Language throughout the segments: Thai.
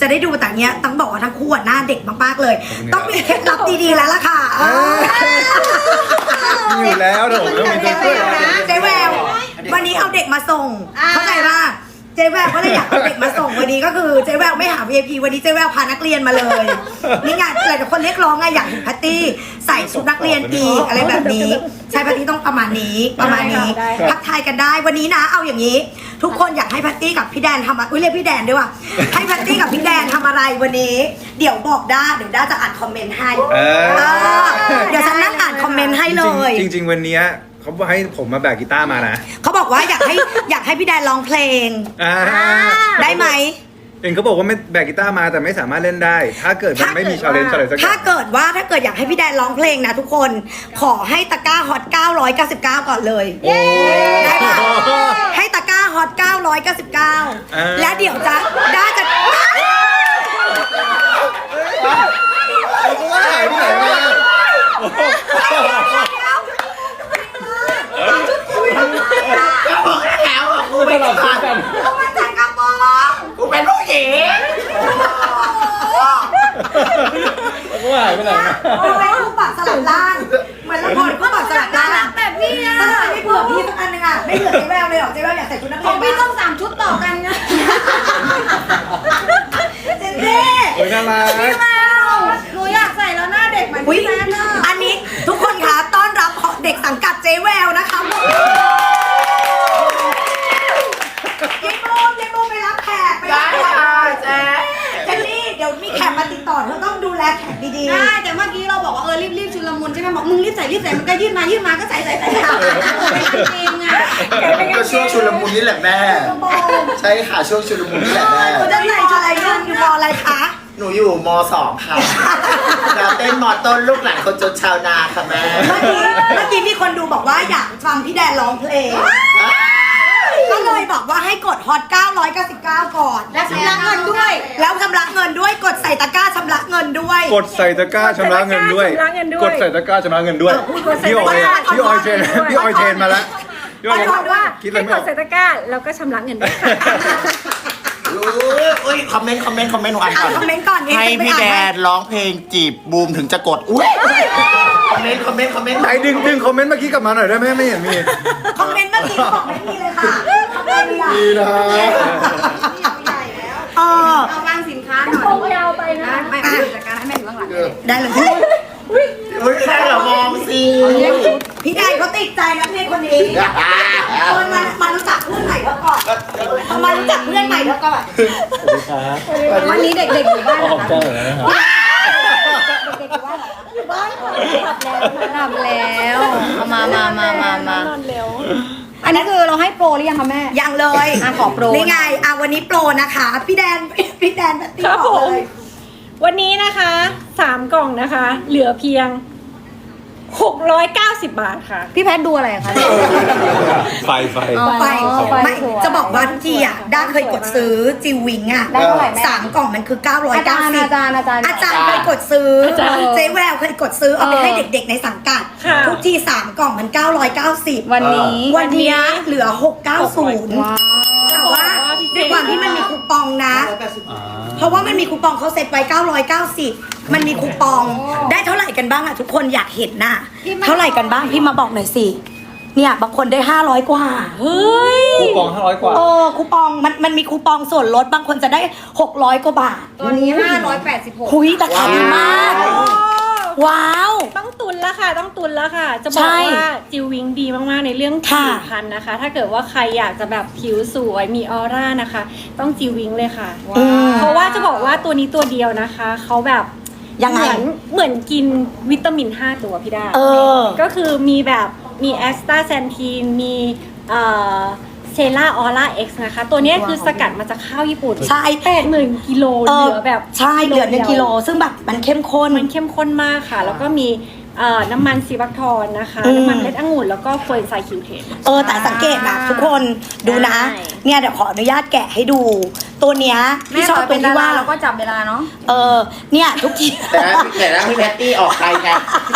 จะได้ดูแต่เนี้ยต้องบอกว่าทั้งคู่อะหน้าเด็กมากๆเลยขอบคุณครับต้องมีเคล็ดลับดีๆแล้วล่ะค่ะเออมีอยู่แล้วเดี๋ยวผมต้องมีตัวช่วย เจ๊แวววันนี้เอาเด็กมาส่ง เข้าใจป่ะ เจ๊แววก็เลยอยากเอาเด็กมาส่งวันนี้ก็คือเจ๊แววไม่หา VIP วันนี้เจ๊แววพานักเรียนมาเลยนี่ไงหลายๆคนเรียกร้องไงอยากเห็นแพตตี้ใส่ชุดนักเรียนอีกอะไรแบบนี้ ใช่แพตตี้ต้องประมาณนี้ประมาณนี้ได้ค่ะ ทักทายกันได้วันนี้นะ เอาอย่างนี้ ทุกคนอยากให้แพตตี้กับพี่แดนทำอะอุ้ยเรียกพี่แดนด้วยว่ะให้แพตตี้กับพี่แดนทำอะไรวันนี้ เดี๋ยวบอกด้าเดี๋ยวด้าจะอ่านคอมเมนต์ให้เออ เออเดี๋ยวฉันนั่งอ่านคอมเมนต์ให้เลย จริงๆจริงๆ วันเนี้ย เขาบอกให้ผมมาแบกกีตาร์มานะเขาบอกว่าอยากให้ อยากให้พี่แดนร้องเพลง อ่าได้ไหมเองเขาบอกว่าไม่แบกกีตาร์มาแต่ไม่สามารถเล่นได้ ถ้าเกิดมันไม่มีชาเลนจ์อะไรสักอถ้าย่างเกิดว่าถ้าเกิดอยากให้พี่แดนร้องเพลงนะทุกคนขอให้ตะกร้าฮอต 999 ก่อนเลยโอ้ได้ปะให้ตะกร้าฮอตอ่า999 แล้วเดี๋ยวจะด้าจะเราก็ว่าหายไปไหนมา กูตลอดกันเอามาจากกระป๋องกูเป็นผู้หญิงเราก็ว่าหายไปไหนมาเอาไว้คู่ปากสลับล่าง เหมือนละครคู่ปากสลับล่างแบบพี่อะถ้าเราไม่เผื่อพี่สักอันหนึงอะไม่เผื่อเจ๊แววเลยเหรอเจ๊แววอยากใส่ชุดนักขเรีอยงนพี่บ้างต้องสามชุดต่อกันนะเจนเน่โอ้ยน่ารักหนูอยากใส่แล้วหน้าเด็กเหมือนอุ๊ยพี่แม่น่ะอันนี้ทุกคนคะต้อนรับเด็กสังกัดเจ๊แววนะคะเจ๊โมเจ๊โมไปรับแขกไปรับแขก เจ๊ เจนนี่เดี๋ยวมีแขกมาติดต่อเธอต้องดูแลแขกดี ได้แต่เมื่อกี้เราบอกว่าเออรีบรีบชุลมุนใช่ไหมบอกมึง แต่มันก็ยื่นมายื่นมาก็ใส่ใส่ใส่ใส่เป็นกางอะก็ช่วงชุลมุนนี่แหละแม่ใช่ค่ะช่วงชุลมุนนี่แหละแม่หนูจะใส่ชุดอะไรลูกอยู่มออะไรคะหนูอยู่มสองค่ะจะเต้นมอต้นลูกหลานคนจนชาวนาค่ะแม่เมื่อกี้เมื่อกี้มีคนดูบอกว่าอยากฟังพี่แดนร้องเพลง ยบอกว่าให้กดฮอต999 ก่อน และชำระเงินด้วย แล้วชำระเงินด้วยกดใส่ตะกร้าชำระเงินด้วย กดใส่ตะกร้าชำระเงินด้วยชำระเงินด้วยกดใส่ตะกร้าชำระเงินด้วยกดใส่พี่ออยตะกร้าพี่ออยเทรนพี่ออยเทรนมาแล้วพี่ออยขอโทษว่าคิดอะไรให้ไม่กอดอกใส่ตะกร้าแล้วก็ชำระเงินด้วยค่ะอุ้ยคอมเมนต์คอมเมนต์คอมเมนต์หนูอ่านก่อนคอมเมนต์ก่อนเองให้จะไปพี่อ่านแดให้นร้องเพลงจีบบูมถึงจะกดอุ้ยคอมเมนต์คอมเมนต์คอมเมนต์ไหนดึงดึงคอมเมนต์เมื่อกี้กลับมาหน่อยได้ไหมไม่เห็นมีคอมเมนต์เมื่อกี้เขาบอกไม่มีเลยค่ะคอมเม นต์ดีดีนะเออเอาวางสินค้าหน่อยผมยาวไปนะไม่ไม่จัดการให้แม่อยู่ข้างหลังได้เลยอุ้ยแค่เหรอมองสิพี่แดนเขาติดใจนักเรียนคนนี้เออมามารู้จักเพื่อนใหม่เธอก่อนเอามารู้จักเพื่อนใหม่เธอก่อนวันนี้เด็กๆอยู่บ้านนะคะทำแล้วเอามามามามามา อันนี้คือเราให้โปรหรือยังคะแม่ ยังเลยอะขอโปรนี่ไงอะวันนี้โปรนะคะ พี่แดนพี่แดนแพตตี้ครับบอกผมเลยวันนี้นะคะสามกล่องนะคะ เหลือเพียง 690 บาทค่ะ พี่แพทย์ดูอะไรอะคะ ไฟไฟ อ๋อ ไปไปไม่สวยจะบอกว่าทุกทีอะด้าเคยกดซื้อจิววิงอะได้เท่าไหร่แม่สามกล่องมันคืออาจารย์990อาจารย์อาจารย์อาจารย์เคยกดซื้ออาจารย์เจ๊แววเคยกดซื้อเอาไปเออ ให้เด็กๆในสังกัด ค่ะ ทุกทีสามกล่องมัน 990 วันนี้ วันเนี้ยเหลือ 690 ว้าว แต่ว่าด้วยความที่มันมีคูปองนะเพราะว่ามันมีคูปองเขาเซ็ตไว้ 990 มันมีคูปองได้เท่าไหร่กันบ้างอะทุกคนอยากเห็นน่ะเท่าไหร่กันบ้างพี่มาบอกหน่อยสิ เนี่ยบางคนได้ 500 กว่า เฮ้ย คูปอง500กว่า เออคูปองมันมันมีคูปองส่วนลดบางคนจะได้ 600 กว่าบาทตัวนี้ 586 คุยราคาดีมาก ว้าว ต้องตุนแล้วค่ะ ต้องตุนแล้วค่ะ จะบใช่อกว่าจิววิงดีมากๆในเรื่องค่ะผิวพรรณนะคะ ถ้าเกิดว่าใครอยากจะแบบผิวสวยมีออร่านะคะ ต้องจิววิงเลยค่ะอืมเพราะว่าจะบอกว่าตัวนี้ตัวเดียวนะคะเขาแบบยังไงเหมือนเหมือนกินวิตามิน 5 ตัวพี่ดาเออก็คือมีแบบมีแอสตาแซนทีนมีเอ่อ เซล่าออร่าเอ็กซ์นะคะ ตัวเนี้ยคือสกัดมาจากข้าวญี่ปุ่นใช่ แปดหมื่นกิโลเอเหอลือแบบใช่เหลือหนึ่งกิโล ซึ่งแบบมันเข้มข้น มันเข้มข้นมากค่ะ แล้วก็มีเอ่อน้ำมันซีบักทอนนะคะ อืม น้ำมันเม็ดองุ่นแล้วก็เฟยไซคิวเทน เออแต่สังเกตนะทุกคนดูนะใช่เนี่ยเดี๋ยวขออนุญาตแกะให้ดู ตัวเนี้ยแม่พี่ชชออบบตเป็รนงดาที่ราว่าเราก็จับเวลาเนาะเออเนี่ยทุกที แต่แต่ถ้าพี่แพตตี้ออกใครไง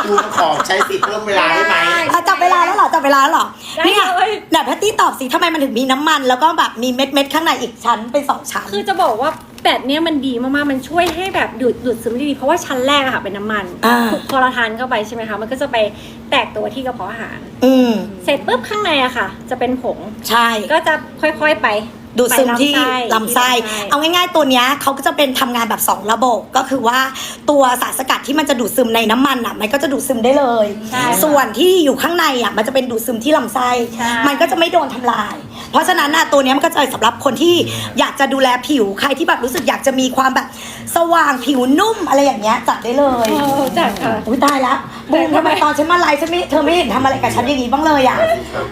กูขอใช้สิทธิ์เพิ่มเวลาได้ไหม อะจับเวลาแล้วเหรอ จับเวลาแล้วเหรอได้นี่ไงเลยเดี๋ยวแพตตี้ตอบสิทำไมมันถึงมีน้ำมัน แล้วก็แบบมีเม็ดเม็ดๆข้างในอีกชั้นเป็นสองชั้น คือจะบอกว่าแปดเนี้ยมันดีมากๆ มันช่วยให้แบบดูดดูดซึมได้ดีเพราะว่าชั้นแรกอะค่ะเป็นน้ำมันอ่า พอเราทานเข้าไปใช่ไหมคะมันก็จะไปแตกตัวที่กระเพาะอาหาร อืม เสร็จปุ๊บข้างในอะค่ะ จะเป็นผง ใช่ ก็จะค่อยๆไป ดูดซึมที่ไปลำไส้ที่เอาง่ายๆตัวเนี้ยเขาก็จะเป็นทำงานแบบ2ระบบก็คือว่าตัวสารสกัดที่มันจะดูดซึมในน้ำมันอะมันก็จะดูดซึมได้เลย ใช่ส่วนที่อยู่ข้างในอะมันจะเป็นดูดซึมที่ลำไส้ ใช่ มันก็จะไม่โดนทำลาย เพราะฉะนั้นอะตัวเนี้ยมันก็จะสำหรับคนที่อยากจะดูแลผิวใครที่แบบรู้สึกอยากจะมีความแบบสว่างผิวนุ่มอะไรอย่างเงี้ยจัดได้เลยเออจัดค่ะ อุ้ยตายแล้วบูมทำไมตอนฉันมาไลฟ์ฉันไม่เธอไม่เห็นทำอะไรกับฉันอย่างนี้บ้างเลยอะ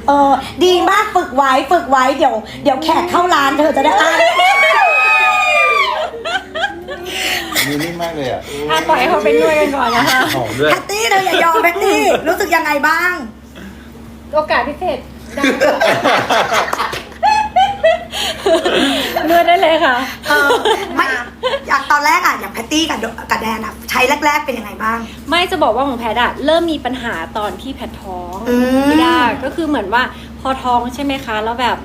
เออดีมากฝึกไว้ฝึกไว้เดี๋ยวเดี๋ยวแขกเข้าร้านเธอจะได้อ่านมีนิ่มมากเลยอะอะปล่อยให้เขาไปนวดกันก่อนนะคะหอมด้วยแพตตี้เธออย่ายอมแพตตี้รู้สึกยังไงบ้าง โอกาสพิเศษได้ค่ะนวดได้เลยค่ะ เออไม่อยากตอนแรกอะอย่างแพตตี้กับโดกับแดนอะใช้แรก ๆ เป็นยังไงบ้าง ไม่จะบอกว่าของแพทย์อะเริ่มมีปัญหาตอนที่แพทย์ท้องอืมไม่ได้ก็คือเหมือนว่าพอท้องใช่ไหมคะ แล้วแบบ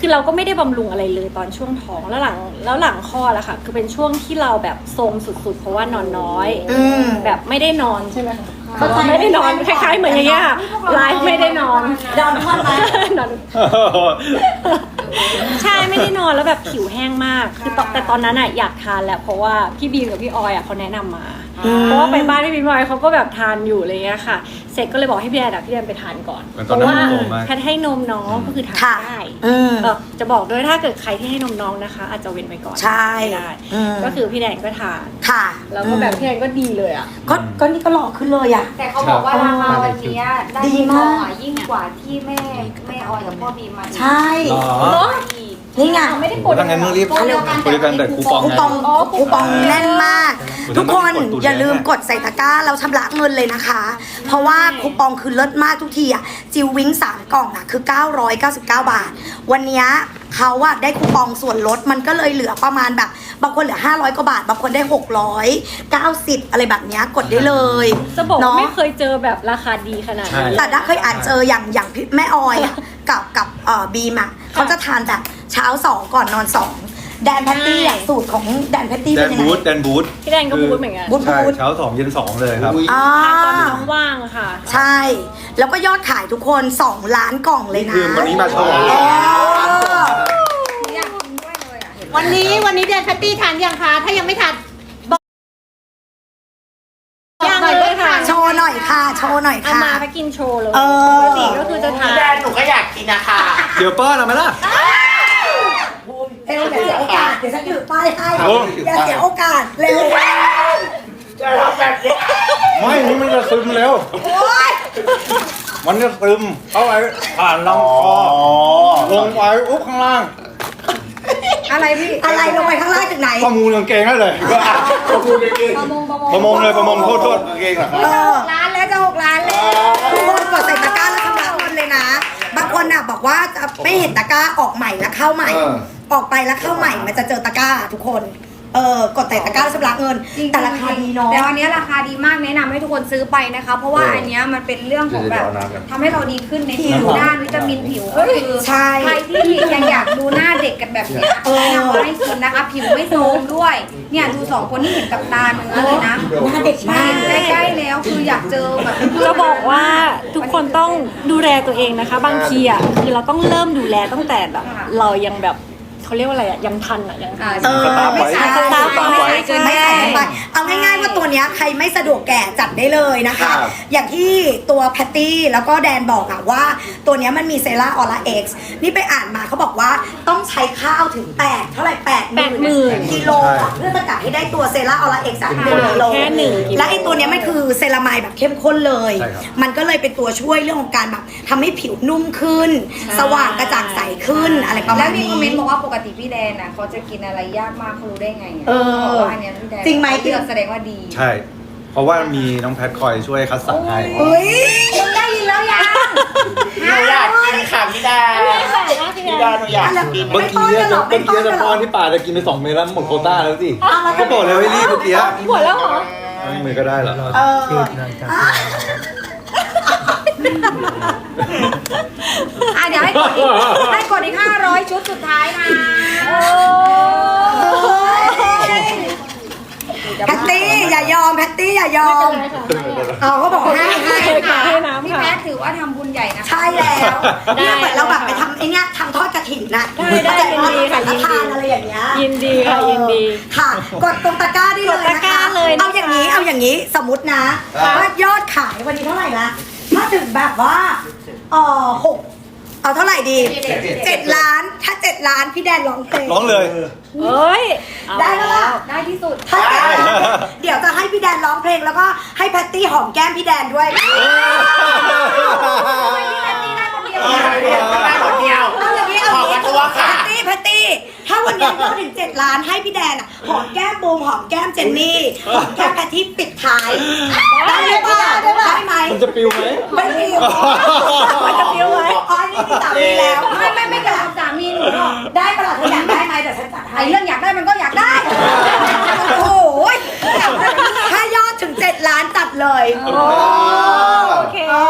คือเราก็ไม่ได้บำรุงอะไรเลยตอนช่วงท้องแล้วหลังแล้วหลังคลอดอะค่ะ คือเป็นช่วงที่เราแบบโทรมสุดๆ เพราะว่านอนน้อย อืม แบบไม่ได้นอนใช่ไหมคะเข้าใจ ไม่ได้นอนคล้ายๆเหมือนอย่างเงี้ยค่ะไลฟ์ไม่ได้นอน ดอนทอดไหม นอน ใช่ไม่ได้นอนแล้วแบบผิวแห้งมาก คือตอนแต่ตอนนั้นอะอยากทานแหละเพราะว่าพี่บีมกับพี่ออยอะเขาแนะนำมาอืมเพราะว่าไปบ้านพี่บีมพี่ออยเขาก็แบบทานอยู่อะไรเงี้ยค่ะ เสร็จก็เลยบอกให้พี่แดนอะพี่แดนไปทานก่อนมันเพตอนราะนั้นว่าโตมาก แพทย์ให้นมน้องก็คือทานค่ะได้อืมเออจะบอกด้วยถ้าเกิดใครที่ให้นมน้องนะคะ อาจจะเว้นไปก่อนใช่ไม่ได้อืมก็คือพี่แดนก็ทานค่ะแล้วก็แบบพี่แดนก็ดีเลยอะก็ก็นี่ก็หล่อขึ้นเลยอะ แต่เขาบอกว่าราคาวันเนี้ยได้ดียิ่งมากกว่ายิ่งกว่าที่แม่แม่ออยกับพ่อบีมมาอีกใช่หรอเนอะอีก นี่ไงไม่ได้ปวดถ้างั้นต้องรีบโปรเดียวกันบริการแต่คูปองคูไงปองอ๋อคูปองแน่นมาก คุณทุกคนต้องกดตุนอย่าลืมแน่กดใส่ตะกร้าแล้วชำระเงินเลยนะคะ เพราะว่าคูปองคือเลิศมากทุกทีอะจิววิ้ง3กล่องอะคือ 999 บาท วันเนี้ยเขาอะได้คูปองส่วนลดมันก็เลยเหลือประมาณแบบ บางคนเหลือ 500 กว่าบาท บางคนได้ 690 อะไรแบบเนี้ยกดได้เลยจะบอกว่าเนาะ ไม่เคยเจอแบบราคาดีขนาดนี้ใช่แต่ถ้าเคยอ่านเจออย่างอย่างพี่แม่ออยอะ กับกับเอ่อบีมอะเขาจะทานแบบเช้าสองก่อนนอนสองแดนแพตตี้อะใช่สูตรของแดนแพตตี้แดเป็นนยังไงบูธแดนบูธพี่แดนก็พูดเหมือนกันบูธ ใช่เช้าสองเย็นสองเลยครับ อุ๊ยอ่า ทานตอนท้องว่างค่ะ ใช่ แล้วก็ยอดขายทุกคน 2 ล้านกล่องเลยนะคือวันนี้มาฉลองเอออยากกินด้วยเลยอะเห็นไหมวันนี้วันนี้เดนแพตตี้ทานยังคะ ถ้ายังไม่ทาน น่อยค่ะ โชว์หน่อยเอาค่ะ มาไปกินโชว์เลยเออ ปกติก็คือจะทานแดนหนูก็อยากกินนะคะ เดี๋ยวป้อนเอาไหมล่ะ เร็วอย่าเสียโอกาส เดี๋ยวฉันถือป้ายให้โอ้อย่าเสียโอกาส เร็วจะทำแบบนี้ไม่นี่มันจะซึมเร็ว โอ๊ยมันจะซึมเข้าไปผ่านลำคอลงไปอุ๊บข้างล่างอะไรพี่อะไรลงไปข้างล่างจากไหน ข้อมูลกางเกงได้เลยก็พูดได้กินประมงประมงประมงเลยประมงโทษโทษกางเกงเหรอครับเออ ร้านแล้วจะ หกร้านแล้วทุกคนกดใส่ตะกร้าแล้วชำระเงินเลยนะ บางคนอะบอกว่าจะไม่เห็นตะกร้าออกใหม่แล้วเข้าใหม่ เออ ออกไปแล้วเข้าใหม่มันจะเจอตะกร้าทุกคน เออกดใส่ตะกร้าแล้วชำระเงิน จริงๆแต่ราคาดีเนาะ แต่วันนี้ราคาดีมากแนะนำให้ทุกคนซื้อไปนะคะ เพราะว่าเอออัอันเนี้ยมันเป็นเรื่องของแบบเดี๋ยวๆเอาน้ำกัน ทำให้เราดีขึ้นในผิผิววด้านวิตามินผิวก็คือใช่ ใครที่ยังอยากดูหน้าเด็กกันแบบเนี้ยเออ แนะนำให้กินนะคะ ผิวไม่โทรมด้วย เนี่ยดูสองคนที่เห็นกับตาเนื้อเลยนะหน้าเด็กมากใกล้ๆแล้วคืออยากเจอแบบจะบอกว่าทุกคนต้องดูแลตัวเองนะคะ บางทีอะคือเราต้องเริ่มดูแลตั้งแต่แบบ เรายังแบบ เขาเรียกว่าอะไรอะยังทันอะยังทัน เออสตาร์ทไว้ ไม่ใส่สตาร์ทไว้ ไม่ใส่เกินไปเอาง่ายๆว่าตัวเนี้ยใครไม่สะดวกแก่จัดได้เลยนะคะ ครับอย่างที่ตัวแพตตี้แล้วก็แดนบอกอะว่า ตัวเนี้ยมันมีเซราออร่าเอ็กซ์นี่ไปอ่านมาเขาบอกว่าต้องใช้ข้าวถึง 8 เท่าไหร่8 80,000กิโลอะเพื่อสกัดให้ได้ตัวเซราออร่าเอ็กซ์หนึ่งกิโลแค่หนึ่งกิโล และไอตัวเนี้ยมันคือเซรามายแบบเข้มข้นเลย ใช่ครับ มันก็เลยเป็นตัวช่วยเรื่องของการแบบทำให้ผิวนุ่มขึ้น สว่างกระจ่างใสขึ้นอะไรประมาแล้ณวมีนี้ คอมเมนต์บอกว่าปกติพี่แดนน่ะเขาจะกินอะไรยากมากเขารู้ได้ไงะเออบอกว่าอันเนี้ยพี่แดนจริงไหมเลือกแสดงว่าดีใช่ เพราะว่ามีน้องแพทคอยช่วยคัดสรรให้ เฮ้ยได้ยินแล้วยังหนูอยากกินค่ะพี่ดาไม่แปลกนะพี่พี่แดดานหนูอยากกินเมื่อกี้อะจะเมื่อกี้จะป้อนที่ป่าจะกินไปสองเมตรแล้วหมดโควต้าแล้วสิก็บอกเลยว่ารีบเมื่อกี้หัวแล้วเหรอ ไม่มือก็ได้เหรอเอออะ เดี๋ยวให้กดอีกให้กดอีกห้าร้อยชุดสุดท้ายนะแพตตี้อย่ายอมแพตตี้อย่ายอมเอาเขาบอกให้ให้ให้น้ำพี่ค่ะ แพทถือว่าทำบุญใหญ่นะคะ ใช่แล้วเนี่ยเหมือนเราแบบไปทำไอ้เนี่ยทำทอดกระถิ่นนะได้ได้ยินดีค่ะสังฆยินดี ทานอะไรอย่างเงี้ย ยินดีค่ะ ยินดี ค่ะกดตรงตะกร้าได้เลยกดตะนะกร้าคะเลยนะคะ เอาอย่างนี้เอาอย่างนี้สมมตินะ ว่ายอดขายวันนี้เท่าไหร่ละถ้าถึงแบบว่าเออหก เอาเท่าไหร่ดีเจ็ดล้าน ถ้าเจ็ดล้านพี่แดนร้องเพลงร้องเลยเอ้ยเอาได้แล้วล่ะได้ที่สุดถ้าเจ็ดล้านเดี๋ยวจะให้พี่แดนร้องเพลงแล้วก็ให้แพตตี้หอมแก้มพี่แดนด้วยได้คนเดียวเอาอย่างนี้เอาข แพตตี้แพตตี้ ถ้าวันนี้เราถึงเจ็ดล้านให้พี่แดนอะหอมแก้มบูมหอมแก้มเจนนี่หอมแก้มแพตตี้ปิดท้ายได้ไหมปะได้ไหมมันจะปิวไหมไม่ปิวมันจะปิ้วไหมอ๋อนี่มีสามีแล้ว ไม่ไม่ไม่เกี่ยวกับสามีหนูหรอกได้ปะล่ะเธออยากได้ไหมเดี๋ยวฉันจัดให้ไอ้เรื่องอยากได้มันก็อยากได้โอ้โหถ้ายอดถึงเจ็ดล้านจัดเลยโอเคอ๋อ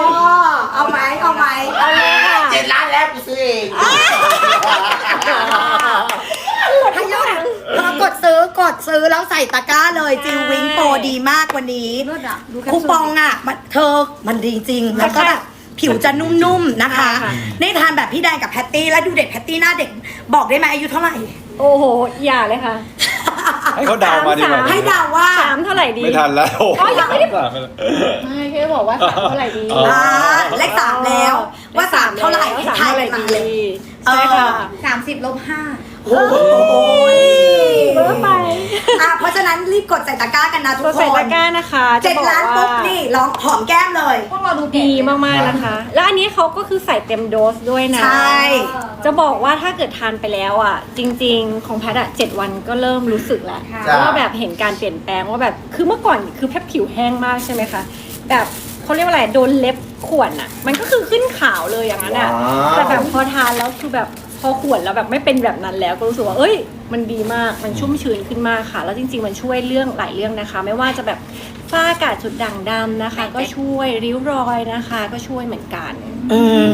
เอาไหมเอาไหมเอาเลยค่ะเจ็ดล้านแล้วกูซื้อเอง ถ้ายอดเธอกดซื้อกดซื้อแล้วใส่ตะกร้าเลยจิววิงโปรดีมากวันนี้เลิศอะดูแคปคูซูลปองอะมันเธอมันดีจริง แล้วก็แบบผิวจะนุ่มๆนะคะค่ะนี่ทานแบบพี่แดงกับแพตตี้แล้วดูเด็กแพตตี้หน้าเด็กบอกได้ไหมอายุเท่าไหร่ โอ้โห อย่าเลยค่ะ ให้เขาเดามาดีกว่าให้เดาว่า สามเท่าไหร่ดี ไม่ทันแล้วอ๋อยังไม่ได้สามไปแล้วไม่แค่บอกว่าสามเท่าไหร่ดี อ๋อ อ่าเลขสามแล้ว ว่าสามเท่าไหร่แล้วให้สามทายเท่าไหร่กันดีมาเลย ใช่ค่ะ สามสิบลบห้าโอ้ยเบอร์ไปอะเพราะฉะนั้นรีบกดใส่ตะกร้ากันนะทุกกดคใส่นตะกร้านะคะเจ็ดะบอกล้านปุ๊บว่นี่ลองหอมแก้มเลยพวกเราดูดีมากๆนะคะ แล้วอันนี้เขาก็คือใส่เต็มโดสด้วยนะ ใช่ จะบอกว่าถ้าเกิดทานไปแล้วอะ จริง ๆ ของแพทย์อะเจ็ดวันก็เริ่มรู้สึกแล้วจ้ะว่าแบบเห็นการเปลี่ยนแปลงว่าแบบคือเมื่อก่อนคือแพทย์ผิวแห้งมากใช่ไหมคะแบบ เขาเรียกว่าอะไรโดนเล็บข่วนอะ มันก็คือขึ้นขาวเลยอย่างนั้นอะว้าว แต่แบบพอทานแล้วคือแบบพอข่วนแล้วแบบไม่เป็นแบบนั้นแล้วก็รู้สึกว่าเอ้ย มันดีมากมันชุ่มชื้นขึ้นมากค่ะ แล้วจริง ๆ มันช่วยเรื่องหลายเรื่องนะคะ ไม่ว่าจะแบบ ฝ้ากาจุดด่างดำนะคะ ก็ช่วยริ้วรอยนะคะ ก็ช่วยเหมือนกัน อืม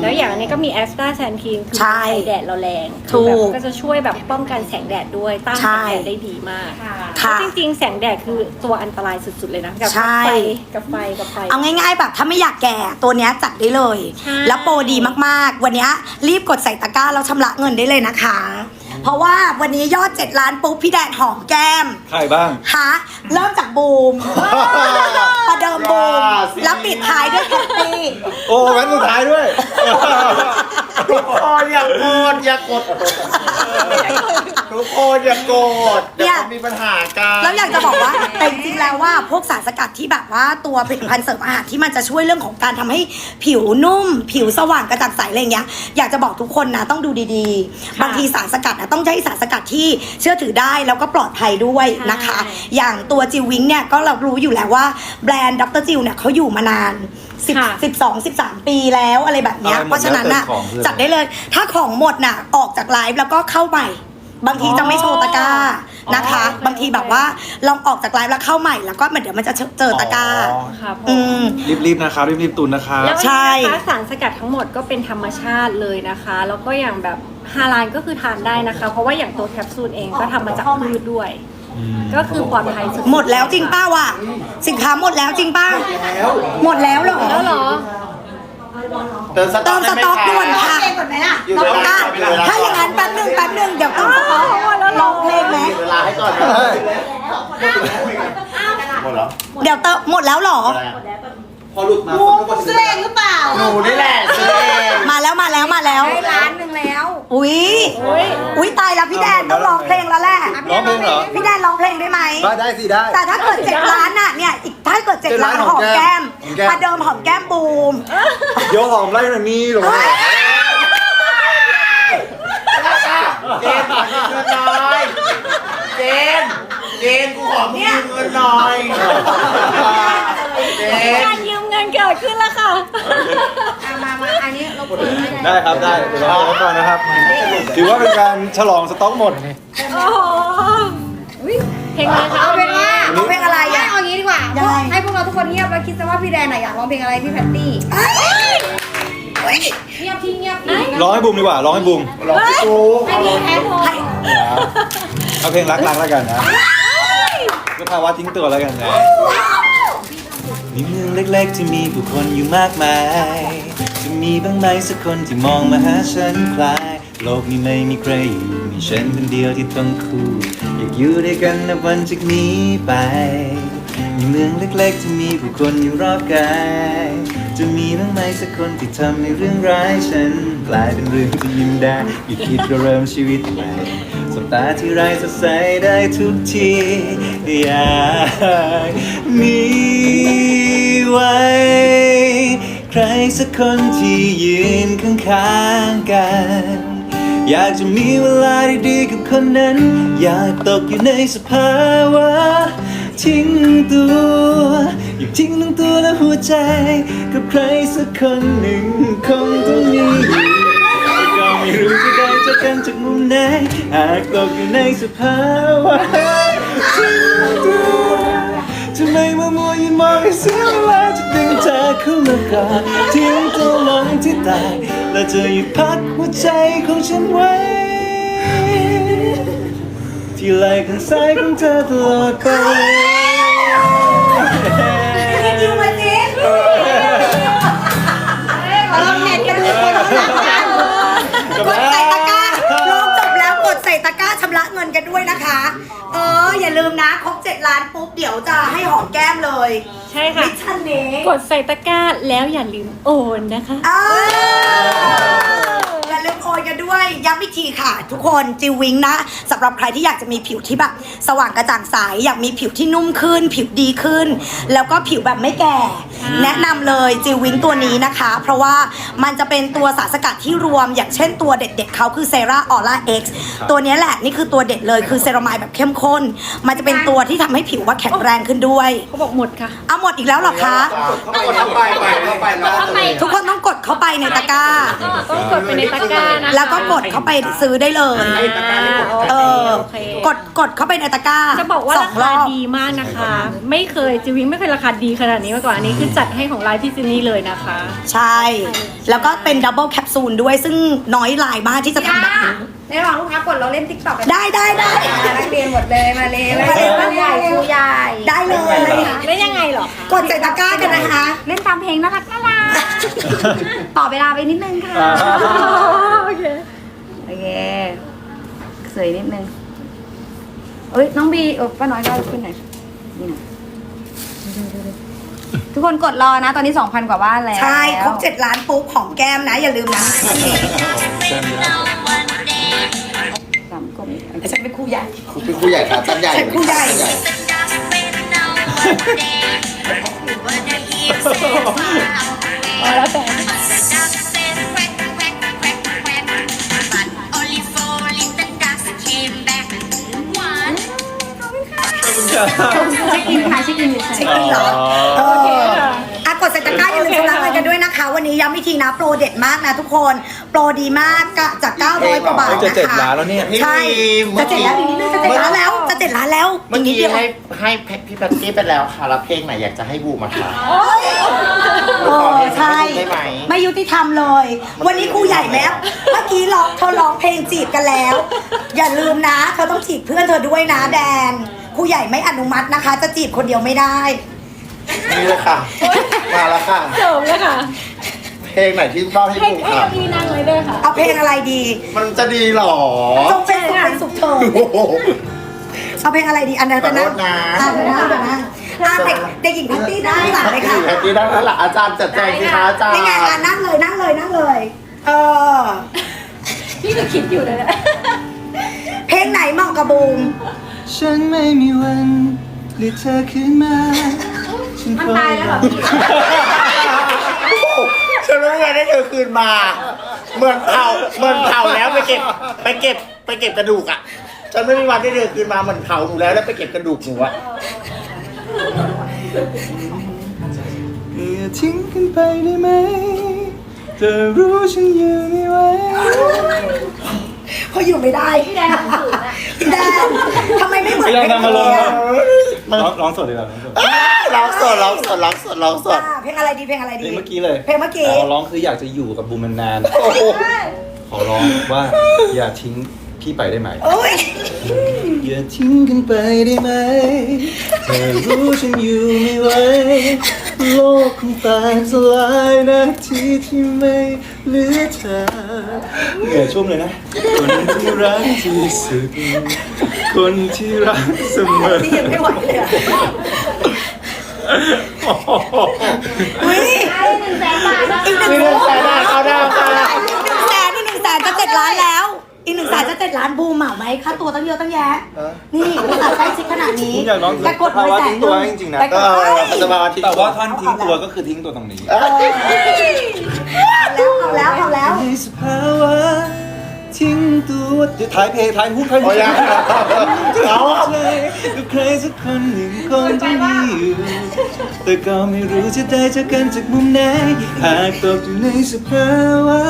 แล้วอย่างอันนี้ก็มีแอสตาแซนทีนคือใช่ใช้แดดเราแรงถูกคือแบบก็จะช่วยแบบป้องกันแสงแดดด้วยต้านใช่ แสงแดดได้ดีมากค่ะ ค่ะ จริงๆ แสงแดดคือตัวอันตรายสุดๆเลยนะกัใช่ ไฟกับไฟกับไฟ เอาง่ายๆ แบบถ้าไม่อยากแก่ตัวเนี้ยจัดได้เลย ใช่ แล้วโปรดีมากๆ วันเนี้ยรีบกดใส่ตะกร้าแล้วชำระเงินได้เลยนะคะ เพราะว่าวันนี้ยอด 7 ล้านปุ๊บพี่แดนหอมแก้มใครบ้างฮะเริ่มจากบูมประเดิมบูมราศีแล้วปิดท้ายด้วยแพตตี้โอ้แว้นสุดท้ายด้วย ทุกคนอย่าโกรธอย่ากดทุกคนอย่าโกรธเดี๋ยวมันมีปัญหากันแล้วอยากจะบอกว่าแต่จริงๆแล้วว่าพวกสารสกัดที่แบบว่าตัวผลิตภัณฑ์เสริมอาหารที่มันจะช่วยเรื่องของการทำให้ผิวนุ่ม ผิวสว่างกระจ่างใสอะไรอย่างเงี้ยอยากจะบอกทุกคนนะต้องดูดีๆ บางทีสารสกัดนะต้องใช้สารสกัดที่เชื่อถือได้แล้วก็ปลอดภัยด้วยนะคะ ใช่ อย่างตัวจิววิงเนี่ยก็เรารู้อยู่แล้วว่าแบรนด์ดรจิวเนี่ยเขาอยู่มานาน สิบค่ะ สิบสองสิบสามปีแล้วอะไรแบบเนี้ยอะไรหมดเพราะฉะนั้นน่ะแล้วแต่ของเลยจัดได้เลย ถ้าของหมดน่ะออกจากไลฟ์แล้วก็เข้าใหม่บางทีจะไม่โชว์ตะกร้านะคะ อ๋อบางทีแบบว่าลองออกจากไลฟ์แล้วเข้าใหม่แล้วก็มันเดี๋ยวมันจะเจอตะกร้าอ๋อครับผม อืม รีบๆนะครับรีบๆตุนนะครับ แล้วใช่อันนี้นะคะสารสกัดทั้งหมดก็เป็นธรรมชาติเลยนะคะ แล้วก็อย่างแบบฮาลานก็คือทานได้นะคะ เพราะว่าอย่างตัวแคปซูลเองก็ทำมาจากพืชด้วย ก็คือปลอดภัยสุดๆหมดแล้วจริงป้าวะสินค้าหมดแล้วจริงป้าหมดแล้วเหรอแล้วเหรอเติมสต็เติอกมสต็อกด่วนค่ะเองก่อนไหมอะอยู่ในอะเวลาถ้าอย่างนั้นแป๊บหนึ่งแป๊บหนึ่งเดี๋ยวเติมสต็อกลองเพลงไหมเวลาให้ก่อนหมดแล้วเดี๋ยวเติมหมดแล้วเหรอพอหลุดมางูซื้อเองหรือเปล่าหนูนี่แหละซื้อเองมาแล้วมาแล้วมาแล้วได้ล้านหนึ่งแล้ว อุ้ยอุ้ยตายแล้วพี่แดนต้องร้องเพลงแล้วแหละ ร้องเพลงเหรอ พี่แดนร้องเพลงได้ไหม ได้ได้สิได้ แต่ถ้าเกิดเจ็ดล้านน่ะเนี่ยอีกถ้าเกิดเจ็ดเจ็ดล้าล้านนหอมแก้มหอมแก้มมาเดิมหอมแก้มบูม โยหอมไล่หน่อยนี่หรอเจนขอเงินหน่อยเจนเจนกูขอมึงยืมเงินหน่อยเจนการยืมเงินเกิดขึ้นแล้วค่ะ มาอันนี้เราเปิดไม่ได้ได้ครับได้เดี๋ยวเราเอาก่อนนะครับ ถือว่าเป็นการฉลองสต็อกหมดโอ้โหอุ๊ยเพลงอะไรคะเอาเป็นว่าเอาเพลงอะไรไม่อะเอางี้ดีกว่ายังไงให้พวกเราทุกคนเงียบแล้วคิดซะว่าพี่แดนน่ะอยากร้องเพลงอะไรพี่แพตตี้เอ้ยเฮ้ยเงียบที่เงียบที่ร้องให้บูมดีกว่า ร้องให้บูมลองไปดูให้พี่แพทโทรเอาเพลงรักๆแล้วกันนะก็ภาวะทิ้งตัวแล้วกันนะมีเมืองเล็กๆที่มีผู้คนอยู่มากมายจะ มีบ้างไหมสักคนที่มองมาหาฉันคลาย โลกนี้ไม่มีใครอยู่มีฉันคนเดียวที่ต้องคู่ อยากอยู่ด้วยกันในวันจากนี้ไปมีเมืองเล็กๆที่มีผู้คนอยู่รอบกาย จะมีบ้างไหมสักคนที่ทำให้เรื่องร้ายฉัน กลายเป็นเรื่องที่ยิ้มได้อีกคิดเริ่มชีวิตใหม่สบตาที่ไร้สดใสได้ทุกทีอยากมีไว้ ใครสักคนที่ยืนข้างๆกัน อยากจะมีเวลาดีๆกับคนนั้น อยากตกอยู่ในสภาวะทิ้งตัวอยากทิ้งทั้งตัวและหัวใจ กับใครสักคนหนึ่งคงต้องมีแต่ก็ไม่รู้จะได้เจอกันจากมุมไหนหากตกอยู่ในสภาวะทิ้งตัว ทำไมมัวมัวยืนมองให้เสียเวลาจะดึงเธอเข้ามากอดทิ้งตัวลงที่ตายแล้วเธอหยุดพักหัวใจของฉันไว้ ที่ไหลข้างซ้ายของเธอตลอดไปคิวมาสิเราเน็ตกันทุกคนรักกันกดใส่ตะกร้าลงจบแล้วกดใส่ตะกร้าชำระเงินกันด้วยนะคะ เออ อย่าลืมนะ ครบ7ล้านปุ๊บ เดี๋ยวจะให้หอมแก้มเลยใช่ค่ะ มิชชั่นนี้กดใส่ตะกร้าแล้วอย่าลืมโอนนะคะ เอออย่า ลืมโอนกันด้วยย้ำอีกทีค่ะ ทุกคนจิววิงนะสำหรับใครที่อยากจะมีผิวที่แบบสว่างกระจ่างใสอยากมีผิวที่นุ่มขึ้น ผิวดีขึ้น แล้วก็ผิวแบบไม่แก่ แนะนำเลยจิววิงตัวนี้นะคะ เพราะว่ามันจะเป็นตัวสารสกัดที่รวม อย่างเช่นตัวเด็ดๆเขาคือเซราออร่าเอ็กซ์ตัวนี้แหละนี่คือตัวเด็ดเลยคือเซรามายแบบเข้มข้น มันจะเป็นตัวที่ทำให้ผิวว่าแข็งแรงขึ้นด้วยเขาบอกหมดค่ะเอาหมดอีกแล้วเหรอคะเข้าไปเข้าไปเข้าไปแล้วเข้าไปทุกคนต้องกดเข้าไปในตะกร้า ต้องกดไปในตะกร้านะคะ แล้วก็กดเข้าไปซื้อได้เลย ให้ตะกร้าให้กดเออ โอเค กดกดเข้าไปในตะกร้าจะบอกว่าสรางรคาอบ ดีมากนะคะ ไม่เคยจิวิงไม่เคยราคาดีขนาดนี้มาก่อนอันนี้คือจัดให้ของไลฟ์ที่ซินนี่เลยนะคะ ใช่ แล้วก็เป็นดับเบิลแคปซูลด้วยซึ่งน้อยลายมากที่จะทำแบบนี้ ในระหว่างลูกค้ากดเราเล่นติ๊กต็อกกันได้ได้ได้ นักเรียนหมดเลยมาเลยมาเลยมาใหญ่ครูใหญ่ได้เลยเล่นยังไงเหรอคะกดใส่ตะกร้ากันนะคะ เล่นตามเพลงน่ารักน่ารักต่อเวลาไปนิดนึงค่ะ โอเค โอเค สวยนิดนึงเอ้ยน้องบีเออป้าน้อยก็ขึ้นหน่อยนี่นะทุกคนกดรอนะ ตอนนี้ 2,000 กว่าบ้านแล้ว ใช่ ครบเจ็ดล้านปุ๊บหอมแก้มนะ อย่าลืมนะสามกลมแต่ ฉันเป็นครูใหญ่คือครูใหญ่ครับจันใหญ่ใช่ครูใหญ่แล้วแต่เช็คอินค่ะเช็คอินอยู่เช็คค่ะอินเหรอเอโอเคอค่ะอะกดใส่ตะกร้าอย่าลืมชำระเงินกันด้วยนะคะ วันนี้ย้ำอีกทีนะโปรเด็ดมากนะทุกคน โปรดีมากกะจาก 900 กว่าบาทเฮ้ยจะนะเจ็ดคะล้านแล้วเนี่ย ใช่จะเจ็ดแล้วอีกนิดนึงจะเจ็ดล้านแล้วจะเจ็ดล้านแล้วเมื่อีอกนิดกี้เดียวให้ให้พี่แพตตี้ไปแล้วค่ะแล้วเพลงไหนอยากจะให้บูมาค่ะเออใช่ ได้ไหม ไม่ยุติธรรมเลย วันนี้ครูใหญ่แม้เมื่อกี้ร้องเธอร้องเพลงจีบกันแล้ว อย่าลืมนะ เธอต้องจีบเพื่อนเธอด้วยนะแดนครูใหญ่ไม่อนุมัตินะคะ จะจีบคนเดียวไม่ได้ นี่เลยค่ะ มาแล้วค่ะ เสริมเลยค่ะ เพลงไหนที่ชอบให้ให้บูให้ค่ะพี่นั่งเลยด้วยค่ะ เอาเพลงอะไรดีมันจะดีเหรอจงเป็นสุขเป็นสุขเธอโอ้โห เอาเพลงอะไรดีอันนั้นเป็นนะขอโทษนะ อ่าเดี๋ยวนะเดี๋ยวนะอ่าเด็กเด็กหญิงแพตตี้ได้หลังเลยค่ะ แพตตี้ได้แล้วล่ะอาจารย์จัดแจงสิคะอาจารย์นี่ไงอ่านั่งเลยนั่งเลยนั่งเลย เออ พี่ก็คิดอยู่เลยนะเพลงไหนเหมาะกับบูม ฉันไม่มีวันเรียกเธอขึ้นมาฉันมันตายแล้วเหรอพี่ฉันไม่มีวั นได้เธอคืนมาเหมือนเผาเหมือนเผาแล้วไปเก็บไปเก็บไปเก็บกระดูกอะฉันไม่มีวันได้เธอคืนมาเหมือนเผาหนูแล้วแล้วไปเก็บกระดูกหนูอะอย่าทิ้งกันไปได้ไหมเธอรู้ฉันอยู่ไม่ไหว เขาอยู่ไม่ได้พี่แดนพี่แดนทำไมไม่เหมือนไม่ยังนำมาลงเพลงร้องร้องสดดีกว่าร้องสดร้องสดร้องสดร้องสดร้องสด อะเพลงอะไรดีเพลงอะไรเพดีลงเมื่อกี้เลยเพลงเมื่อกี้ขอร้องคืออยากจะอยู่กับบูมนานโอ้โหๆขอร้องว่าอย่าทิ้ง พี่ไปได้ไหมโอ้ยอย่าทิ้งกันไปได้ไหมเธอรู้ฉันอยู่ไม่ไหวโลกคงแตกสลายนาทีที่ไม่เหลือเธอเหนื่อยชุ่มเลยนะ คนที่รักที่สุด คนที่รักเสมอพี่ยังไม่ไหวเลยอะอุ้ยอีกหนึ่งมีเรื่องแสดงเขาดาวค่ะอีกหนึ่งแสนอีกหนึ่งแสนจะเจ็ดล้านแล้ว อีกหนึ่งแสนจะเจ็ดล้านบูมเหมาไหมค่าตัวตั้งเยอะตั้งแยะนี่ภาษาใกล้ชิดขนาดนี้ผมอยากร้อง แต่กดมาภาวะแสทิ้นงหตัวนึ่งจริงๆนะแต่กเอดอเอ้ยจะมาทิ้งแต่ว่าท่อนทิ้งตัวก็คือทิ้งตัวตรงนี้แล้วเอาแล้วเอาแล้วในสภาวะทิ้งตัวเดี๋ยวท้ายเพลงท้ายฮุกท้ายฮุโอ้กยยังเอา ใจกับใครสักคนหนึ่งคงจะมีอยู่แต่ก็ไม่รู้จะได้เจอกันจากมุมไหนหากตกอยู่ในสภาวะ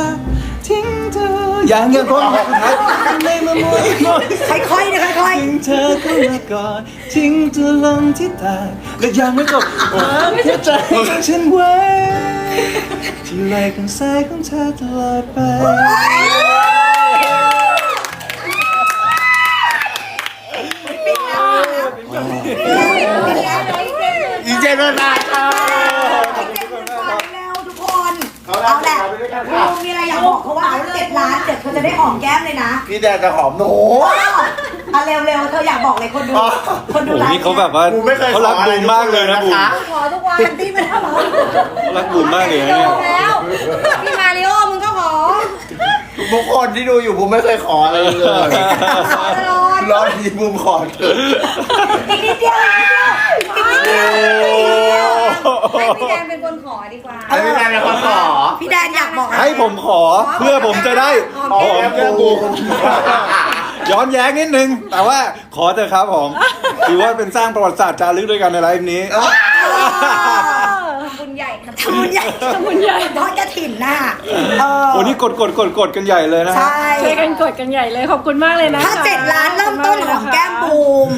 ทิ้งเธออย่างยังคงสุดท้ายไม่มามัวมยค่อยๆนะค่อยทิ้งเธอเข้ามาก่อนทิ้งตัวลงที่ตายและยังไม่จบวาหัวใจฉันไว้ที่ไหลข้างซ้ายของเธอตลอดไปอีเจนเวลาค่ะแล้วทุกคน เอาแหละ บูมมีอะไรอยากบอกเขาว่าเอาเจ็ดล้านเดี๋ยวเธอจะได้หอมแก้มเลยนะพี่แดนจะหอมหนูอะเร็วๆเธออยากบอกเลยคนดูอ๋อคนดูโอ้โหไลฟ์นี่เขาแบบว่าบูมไม่เคยเขารักขออะไรบูมมากเลยนะบูมนะคะขอทุกวันตีไม่ได้หรอเขารักบูมมากเลยนะเนี่ยแล้วพี่มาริโอมึงก็ขอทุกคนที่ดูอยู่บูมไม่เคยขออะไรเลยรอบนี้บูมขอเถอะอีกนิดเดียวอีกนิดเดียวอีกนิดเดียวให้พี่แดนเป็นคนขอดีกว่า ให้พี่แดนเป็นคนขอ พี่แดนอยากบอกอะไรให้ผมขอเพื่อผมจะได้ขอแก้มบูมย้อนแย้งนิดนึง แต่ว่าขอเถอะครับผมถือว่าเป็นสร้างประวัติศาสตร์จารึกด้วยกันในไลฟ์นี้บุญใหญ่ครับ ทำบุญใหญ่ทำบุญใหญ่ทอดกระถิ่นน่ะเออโอ้นี่กดกดกดกดกันใหญ่เลยนะฮะ ใช่ ช่วยกันกดกันใหญ่เลยขอบคุณมากเลยนะคะถ้าเจ็ดล้านเริ่มต้นของแก้มบูม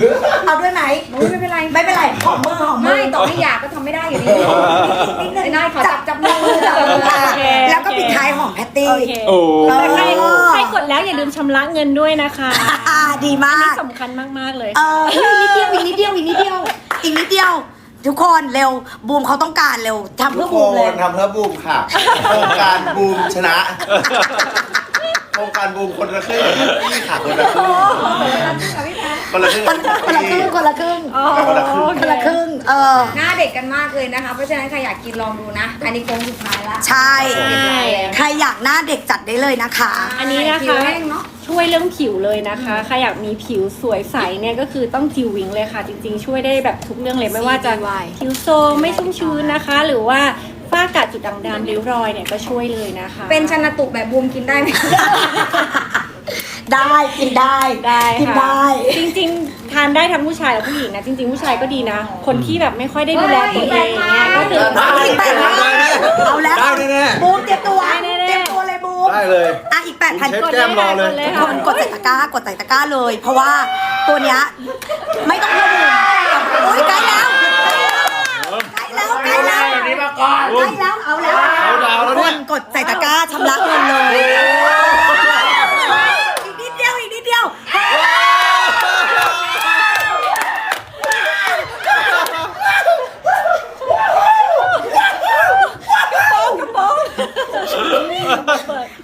เอาด้วยไหม ไม่เป็นไรไม่เป็นไรหอมมือหอมมืไม่อต่อให้อยากก็ทำไม่ได้อยู่ดีนิดนึงไอ้นายขอจับจับมือจับมืออะโอเคแล้วก็ปิดท้ายหอมแพตตี้ โอเคโอ้ แต่ใครเออ ใครกดแล้วอย่าลืมชำระเงินด้วยนะคะอ่าดีมาก สำคัญมากๆเลย เออเฮ้ยนิดเดียวอีกนิดเดียวอีกนิดเดียวอีกนิดเดียว ทุกคนเร็วบูมเขาต้องการเร็วทำทุเพื่กอคบูมเลย นทำเพื่อบูมค่ะ โครงการบูมชนะ โครงการบูมคนละครึ่งพี่ค่ะคนละครึ่ง คนละครึ่งคนคนละครึ่งคนละครึ่งอ๋อคนละครึ่งคนละครึ่งเออ หน้าเด็กกันมากเลยนะคะ เพราะฉะนั้นใครอยากกินลองดูนะ อันนี้โค้งสุดท้ายละใช่เรียบร้อยแล้วใครอยากหน้าเด็กจัดได้เลยนะคะ อันนี้นะผิวคะแห้งเนาะช่วยเรื่องผิวเลยนะคะ ใครอยากมีผิวสวยใสเนี่ยก็คือต้องจิววิงเลยค่ะ จริงๆ ช่วยได้แบบทุกเรื่องเลยไม่ว่าจะผิวโซมไม่ชุ่มชื้นนะคะ หรือว่าฝ้ากระจุดด่างดำริ้วรอยเนี่ยก็ช่วยเลยนะคะ เป็นชันตุกแบบบูมกินได้ไหม ได้กินได้ได้กินค่ะได้ จริง ๆ ทานได้ทั้งผู้ชายและผู้หญิงนะจริง ๆ ผู้ชายก็ดีนะ คนที่แบบไม่ค่อยได้ดูแลตัวเองเนี่ยก็คือเอาอีกแปดพันเอาแล้วได้แน่ๆบูมเตรียมตัวได้แน่ๆเตรียมตัวเลยบูมได้เลย อะอีกแปดพันเช็ดแก้มรอเลยกดทุกคนกดใส่ตะกร้ากดใส่ตะกร้าเลย เพราะว่าตัวเนี้ยไม่ต้องเพิ่มบูมโอ้ยใกล้แล้วใกล้แล้วใกล้แล้ว แบบนี้มาก่อน ใกล้แล้วเอาแล้วเอาดาวแล้วทุกเนี่คยนกดใส่ตะกร้าชำระเงินเลย อีกนิดเดียวอีกนิดเดียว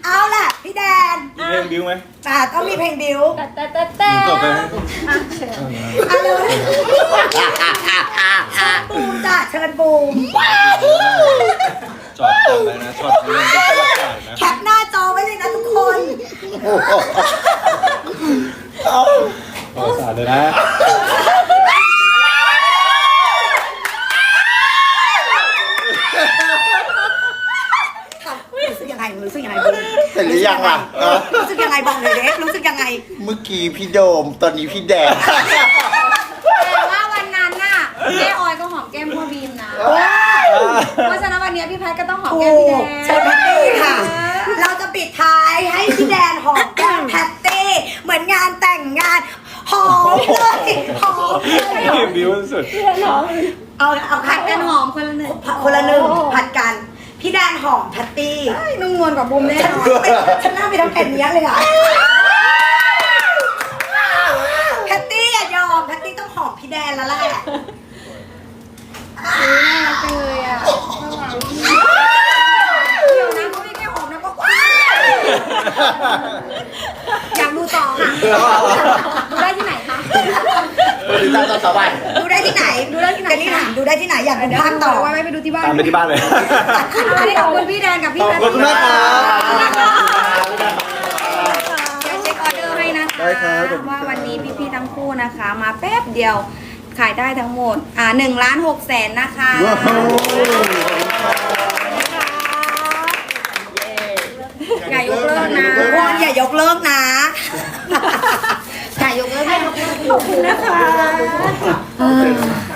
เอาล่ะพี่แดน มีเพล งบิวไหมอ่าต้องมีเพลงบิวแต่แต่แต่แต่ต่อไปอะเร็วบูมจ้ะเชิญบูมจอดจอดเลยนะจอดเรื่องเป็นตลาดนะแคปหน้าจอไว้เลยนะทุกคนประวัติศาสตร์เลยนะรู้สึกยังไงรู้สึกยังไงบูมเสร็จหรือยังล่ะเออรู้สึก ยังไงบอกเลยเด็กรู้สึกยังไงเมื่อกี้พี่โดม ตอนนี้พี่แดง แต่ว่าวันนั้นน่ะแม่ออยก็หอมแก้มพ่อบีมนะ เพราะฉะนั้นวันนี้พี่แพทย์ก็ต้องหอมถูแก้มพี่กแดเชิญงแพตตี้ค่ะ เราจะปิดท้ายให้พี่แดนหอมแก้มแพตตี้ เหมือนงานแต่งงานหอมเลยหอมเลยนี่บิวสุด เอาเอาผัดกันหอมคนละหนึ่ง คนละหนึ่งผัดกัน พี่แดนหอมแพตตี้นุ่มนวลกว่าบุมแน่นอนฉันน่าไปทำแผ่นนี้เลยอะแพตตี้อย่ายอมแพตตี้ต้องหอมพี่แดนแล้วแหละน่ารักจังเลยอะเดี๋ยวนะเขาไม่แค่หอมนะก็ว้าวอยากดูต่อค่ะดูได้ที่ไหนคะ ติดตามตอนต่อไปดูได้ที่ไห นดูได้ที่ไหนกันนี่ถามดูได้ที่ไหนอยากดูเดี๋ยวภาคต่ต่ออไว้ไปดูที่บ้านตามไปที่บ้านเลยวันนี้ขอบคุณพี่แดนกับพี่ขอบคุณมากครับ เดี๋ยวเช็คออเดอร์ให้นะคะได้ครับขอบคุณครับ ว่าวันนี้พี่ๆทั้งคู่นะคะ มาแป๊บเดียวขายได้ทั้งหมดอ่าหนึ่งล้านหกแสนนะคะอย่ายกเลิกนะวอนอย่ายกเลิกนะอย่ายกเลิกไม่ยกเลิกขอบคุณนะคะ